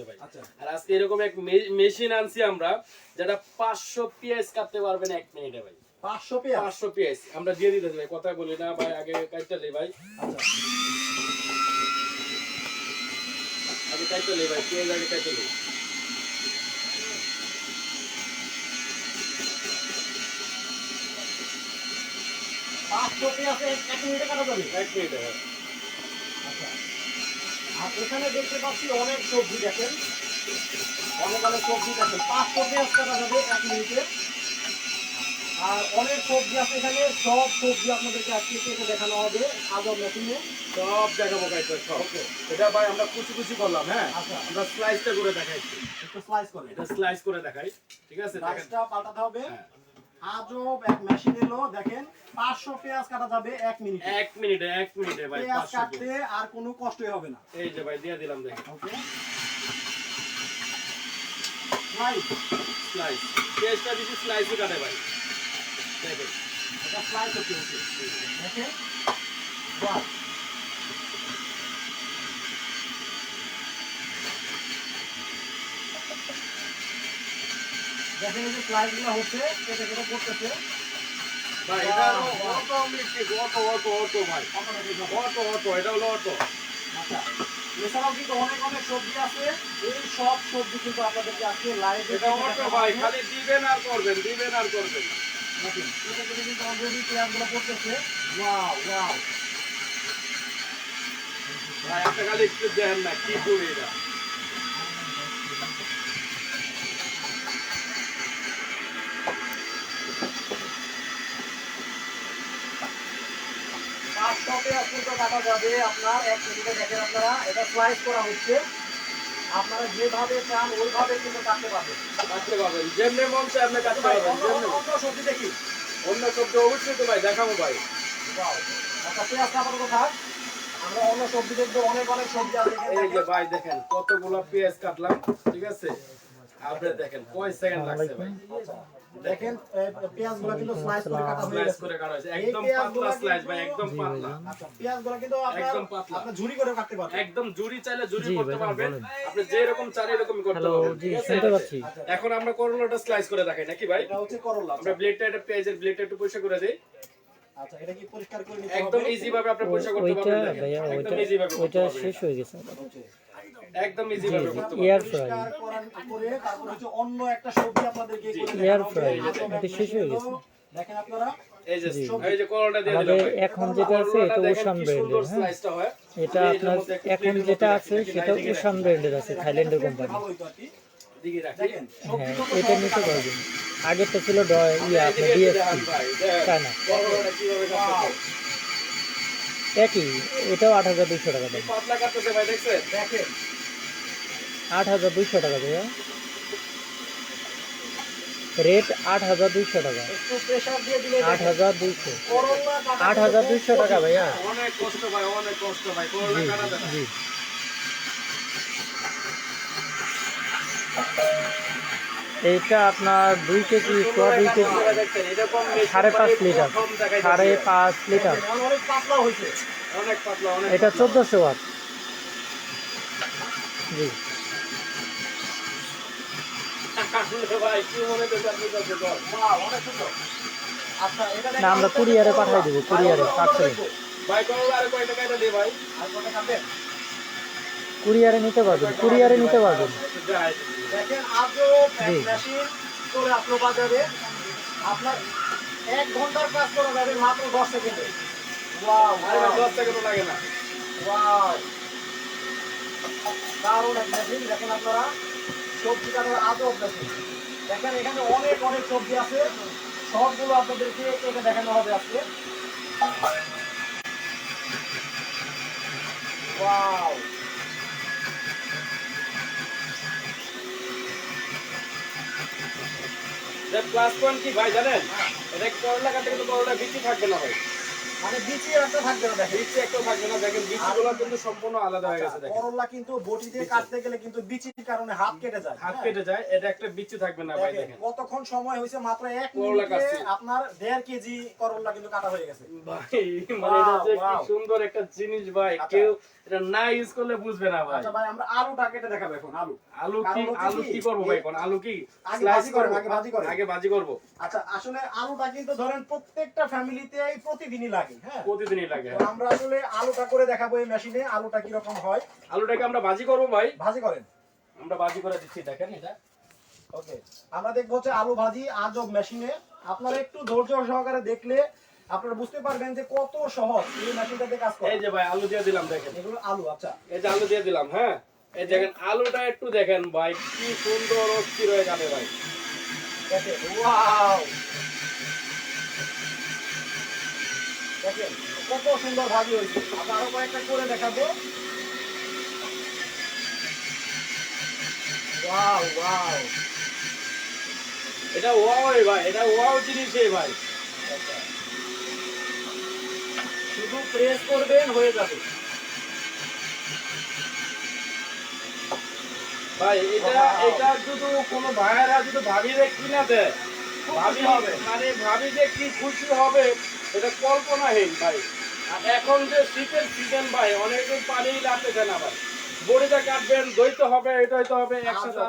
আছে ভাই আচ্ছা। আর আজকে এরকম এক মেশিন আনছি আমরা যেটা পাঁচশো পিএস কাটতে পারবেন এক মিনিটে ভাই। পাঁচশো পেঁয়াজ পাঁচশো পিএস। আমরা দিয়ে দিতেছি ভাই কথা বলি না ভাই আগে কাটতে ভাই। আচ্ছা। আগে কাটতে ভাই পেঁয়াজ আগে কাটতে পাঁচশো পেঁয়াজ এক মিনিটে কাটা যাবে? এক মিনিটে আর এখানে দেখতে পাচ্ছি অনেক সবজি দেখেন। অনেক অনেক সবজি দেখেন। পাঁচশো পেঁয়াজ কাটা যাবে এক মিনিটে। আর অনেক সবজি আছে এখানে। সব সবজি আপনাদেরকে আজকে কেটে দেখানো হবে আজব মেশিনে সব দেখাবো কাটতে সব। এটা ভাই আমরা কুচি কুচি করলাম হ্যাঁ? আচ্ছা। আমরা স্লাইসটা করে দেখাইছি একটু স্লাইস করে। এটা স্লাইস করে দেখাই ঠিক আছে? রাইসটা পাল্টাতে হবে। হ্যাঁ। আজব এক মেশিন এলো দেখেন পাঁচশো পেঁয়াজ কাটা যাবে এক মিনিটে। এক মিনিটে এক মিনিটে ভাই পেঁয়াজ কাটতে আর কোনো কষ্টই হবে না। এই যে ভাই দিয়ে দিলাম দেখেন। ওকে স্লাইস স্লাইস পেঁয়াজটা দিচ্ছি স্লাইসই কাটে ভাই। দেখেন। এটা স্লাইস হচ্ছে হচ্ছে দেখেন বাহ দেখেন এই যে স্লাইসগুলো হচ্ছে কেটে কেটে করতেছে ভাই এটা অটো মিষ্টি অটো অটো অটো ভাই। অটো অটো এটা হলো অটো। আচ্ছা এছাড়াও কিন্তু অনেক অনেক সবজি আছে। এই সব সবজি কিন্তু আপনাদেরকে আজকে লাইভ এটা অটো ভাই খালি দিবেন আর করবেন দিবেন আর করবেন। দেখেন এটা কিন্তু অলরেডি পেঁয়াজগুলো পড়তেছে। ওয়াও ওয়াও ভাই একটা খালি একটু দেখেন না কি করি এটা? কিন্তু কাটা যাবে আপনার এক মিনিটে দেখেন আপনারা এটা স্লাইস করা হচ্ছে। আপনারা যেভাবে চান ওইভাবে কিন্তু কাটতে পারবেন। কাটতে পারবেন। যেমনি মন চায় আপনি কাটতে পারবেন যেমনি অন্য- সবজি দেখি। অন্য সবজি অবশ্যই তো ভাই দেখাবো ভাই। আচ্ছা আমরা অন্য সবজি দেখব অনেক অনেক সবজি আছে এই যে। ভাই দেখেন কতগুলো পেঁয়াজ কাটলাম ঠিক আছে? আপনি দেখেন কয় সেকেন্ড লাগছে ভাই? আচ্ছা, দেখেন পেঁয়াজগুলো কিন্তু স্লাইস করে কাটা হয়ে স্লাইস করে কাটা হয়েছে। একদম পাতলা স্লাইস ভাই একদম পাতলা। আচ্ছা পেঁয়াজগুলো কিন্তু আপনার আপনি ঝুরি করে কাটতে পারবেন। একদম জুরি চাইলে জি, করতে পারবেন। আপনি যে রকম এরকম করতে পারবেন জি শুনতে পাচ্ছি। এখন আমরা করলাটা স্লাইস করে দেখাই নাকি ভাই? এটা হচ্ছে করলা আমরা ব্লেডটা এটা পেঁয়াজের ব্লেডটা একটু পরিষ্কার করে দেই। আচ্ছা এটা কি পরিষ্কার করে নিতে একদম ইজি ভাবে আপনি পরিষ্কার করতে পারবেন ওইটা একদম ইজি ভাবে করতে ওইটা শেষ হয়ে গেছে। একদম ইজি ভাবে করতে পারবেন। এয়ার ফ্রাই পরিষ্কার তারপর হচ্ছে অন্য একটা সবজি আপনাদেরকে এয়ার হবে। ফ্রাই, এটা শেষ হয়ে গেছে। দেখেন আপনারা এই যে জি। এই যে করলাটা দিয়ে দিলাম আমাদের ভাই। এখন যেটা আছে এটা সুন্দর ব্র্যান্ডের হ্যাঁ? এটা আপনার এখন যেটা আছে সেটা উষান ব্র্যান্ডের আছে থাইল্যান্ডের কোম্পানি হ্যাঁ এটা নিতে। পারবেন। আগেরটা ছিল ইয়ে আপনার ডিএসপি। চায়না। একই এটাও আট হাজার দুইশো টাকা দাম। আট হাজার দুইশো টাকা ভাইয়া। রেট আট হাজার দুইশো টাকা। আট হাজার দুইশো। আট হাজার দুইশো টাকা ভাইয়া। অনেক কষ্ট ভাই অনেক কষ্ট ভাই জি এইটা আপনার দুই কেজি সোয়া দুই কেজি। সাড়ে পাঁচ লিটার সাড়ে পাঁচ লিটার। এটা। চোদ্দোশো ওয়াট। জি। না আমরা কুরিয়ারে পাঠাই দেবো কুরিয়ারে খাবেন? কুরিয়ারে নিতে পারবেন কুরিয়ারে নিতে পারবেন জি। চলে আসলো বাজারে আপনার এক ঘণ্টার কাজ করা যাবে মাত্র দশ সেকেন্ডে দশ সেকেন্ডও লাগে না দারুণ এক মেশিন দেখেন আপনারা সবজি কাটার আজব মেশিন দেখেন, এখানে অনেক অনেক সবজি আছে। সবগুলো আপনাদেরকে কেটে দেখানো হবে আজকে। ওয়াও! প্লাস পয়েন্ট কি ভাই জানেন? এটা করলা কাটতে কিন্তু করলা বিচি থাকবে না ভাই। মানে বিচি একটা থাকবে না দেখেন। বিচি একটু থাকবে না দেখেন বিচিগুলো কিন্তু সম্পূর্ণ আলাদা হয়ে গেছে দেখেন। করলা কিন্তু বটি দিয়ে কাটতে গেলে কিন্তু বিচির কারণে হাত কেটে যায় হাত। কেটে যায় এটা একটা বিচি থাকবে না ভাই দেখেন, দেখেন। কতক্ষণ সময় হয়েছে মাত্র মিনিটে আপনার কেজি করলা কিন্তু কাটা হয়ে গেছে। ভাই মানে এটা যে কি Wow, wow. সুন্দর একটা জিনিস ভাই আচ্ছা। কেউ এটা না ইউজ করলে বুঝবে না ভাই। আচ্ছা ভাই আমরা আলুটা কেটে দেখাবো এখন আলু। আলু কি আলু কি? করব ভাই এখন? আলু কি আগে স্লাইস ভাজি করেন, আগে ভাজি করেন। আগে ভাজি করব। আচ্ছা আসলে আলুটা কিন্তু ধরেন প্রত্যেকটা ফ্যামিলিতে প্রতিদিনই লাগে। হ্যাঁ। প্রতিদিনই লাগে আমরা আসলে আলুটা করে দেখাবো এই মেশিনে আলুটা কীরকম হয়? আলুটাকে আমরা ভাজি করব ভাই। ভাজি করেন। আমরা ভাজি করে দিচ্ছি দেখেন এটা। ওকে আমরা দেখব হচ্ছে আলু ভাজি আজব মেশিনে। আপনারা একটু ধৈর্য সহকারে দেখলে আপনারা বুঝতে পারবেন যে কত সহজ এই মেশিনটাতে কাজ করে। এই যে ভাই আলু দিয়ে দিলাম দেখেন। এগুলো আলু আচ্ছা। এই যে আলু দিয়ে দিলাম হ্যাঁ। এই দেখেন আলুটা একটু দেখেন ভাই কি সুন্দর অস্থির হয়ে যাবে ভাই। দেখেন ওয়াও! দেখেন কত সুন্দর ভাজি হয়েছে। আমরা আরও কয়েকটা করে দেখাবো। Wow wow. এটা ওয়াও ভাই এটা ওয়াও জিনিসই ভাই। শুধু প্রেস করবেন হয়ে যাবে। ভাই এটা এটা শুধু কোনো ভাইয়েরা যদি ভাবি কিনা দেয় ভাবি হবে। মানে ভাবি যে কি খুশি হবে এটা কল্পনাহীন ভাই। আর এখন যে শীতের সিজন ভাই, অনেকদিন পানি লাগতেছে না ভাই। বড়িটা কাটবেন, দইতে হবে এটা হইতে হবে, একসাথে